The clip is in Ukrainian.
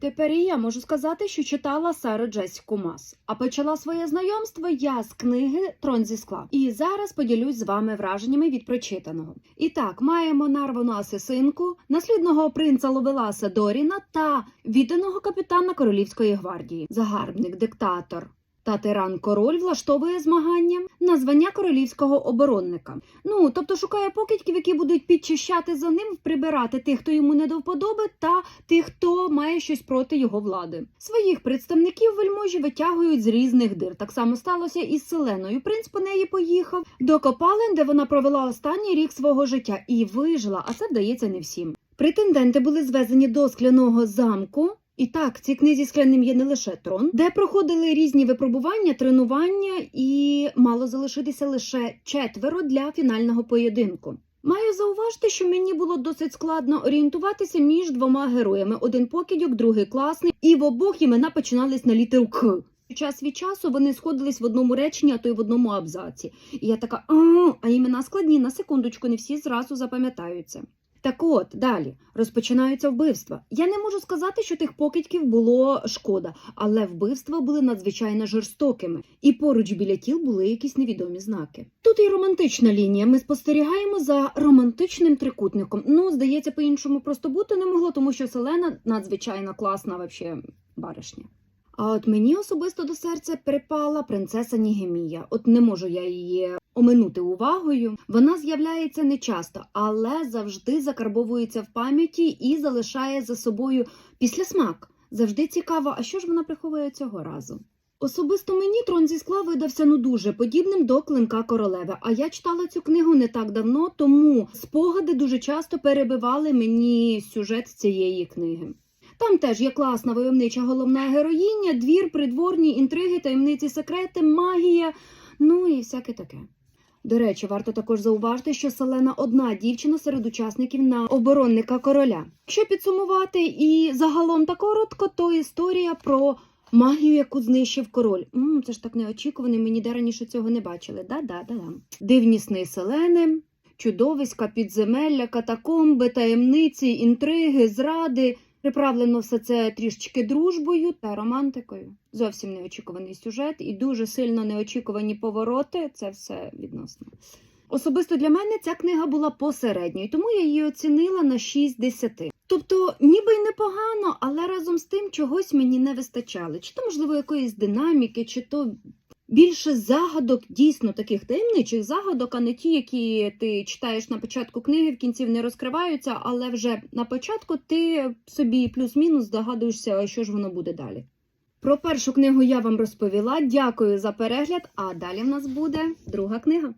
Тепер і я можу сказати, що читала Сару Джесіку Мас. А почала своє знайомство я з книги Трон зі скла. І зараз поділюсь з вами враженнями від прочитаного. І так, маємо нарвану асесинку, наслідного принца Ловеласа Доріна та відданого капітана Королівської гвардії, загарбник, диктатор. Та тиран король влаштовує змагання на звання королівського оборонника. Ну тобто шукає покидьків, які будуть підчищати за ним, прибирати тих, хто йому не до вподоби, та тих, хто має щось проти його влади. Своїх представників вельможі витягують з різних дир. Так само сталося і з Селеною. Принц по неї поїхав до копалин, де вона провела останній рік свого життя і вижила. А це вдається не всім. Претенденти були звезені до скляного замку. І так, в цій книзі скляним є не лише трон, де проходили різні випробування, тренування, і мало залишитися лише четверо для фінального поєдинку. Маю зауважити, що мені було досить складно орієнтуватися між двома героями: один покидьок, другий класний, і в обох імена починались на літеру К. Час від часу вони сходились в одному реченні, а то й в одному абзаці. І я така, а, а імена складні, на секундочку, не всі зразу запам'ятаються. Так от далі розпочинаються вбивства. Я не можу сказати, що тих покидьків було шкода, але вбивства були надзвичайно жорстокими, і поруч біля тіл були якісь невідомі знаки. Тут і романтична лінія. Ми спостерігаємо за романтичним трикутником. Ну, здається, по-іншому просто бути не могло, тому що Селена надзвичайно класна вообще баришня. А от мені особисто до серця припала принцеса Нігемія. От не можу я її оминути увагою. Вона з'являється не часто, але завжди закарбовується в пам'яті і залишає за собою післясмак. Завжди цікаво, а що ж вона приховує цього разу. Особисто мені трон зі скла видався ну дуже подібним до клинка королеви. А я читала цю книгу не так давно, тому спогади дуже часто перебивали мені сюжет цієї книги. Там теж є класна войовнича головна героїня, двір, придворні, інтриги, таємниці, секрети, магія, ну і всяке таке. До речі, варто також зауважити, що Селена одна дівчина серед учасників на оборонника короля. Якщо підсумувати і загалом та коротко, то історія про магію, яку знищив король. м це ж так неочікувано, ми ніде раніше цього не бачили. Да-да-да. Дивні сни Селени, чудовиська, підземелля, катакомби, таємниці, інтриги, зради. Приправлено все це трішечки дружбою та романтикою. Зовсім неочікуваний сюжет і дуже сильно неочікувані повороти. Це все відносно. Особисто для мене ця книга була посередньою, тому я її оцінила на 6 10. Тобто, ніби й непогано, але разом з тим чогось мені не вистачало. Чи то, можливо, якоїсь динаміки, чи то більше загадок, дійсно таких таємничих загадок, а не ті, які ти читаєш на початку книги, в кінці не розкриваються, але вже на початку ти собі плюс-мінус здогадуєшся, що ж воно буде далі. Про першу книгу я вам розповіла. Дякую за перегляд. А далі в нас буде друга книга.